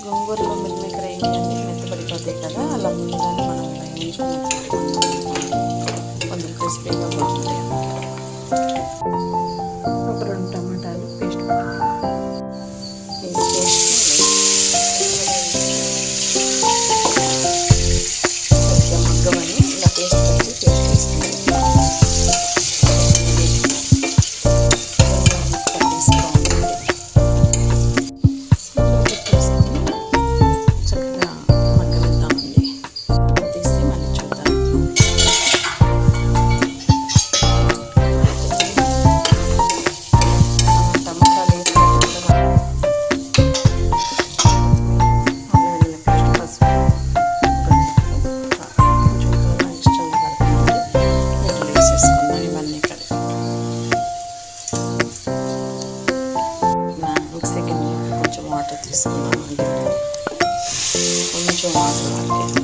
గోంగూరలో మిల్మేకర్ ఏంటంటే మెత్తపడిపోతాయి కదా అలా ముందుగానే మనం వేయించుకుంటాం కొంచెం క్రిస్పీగా బాగుంటాయి. ఒక రెండు Isang mga Medyo mga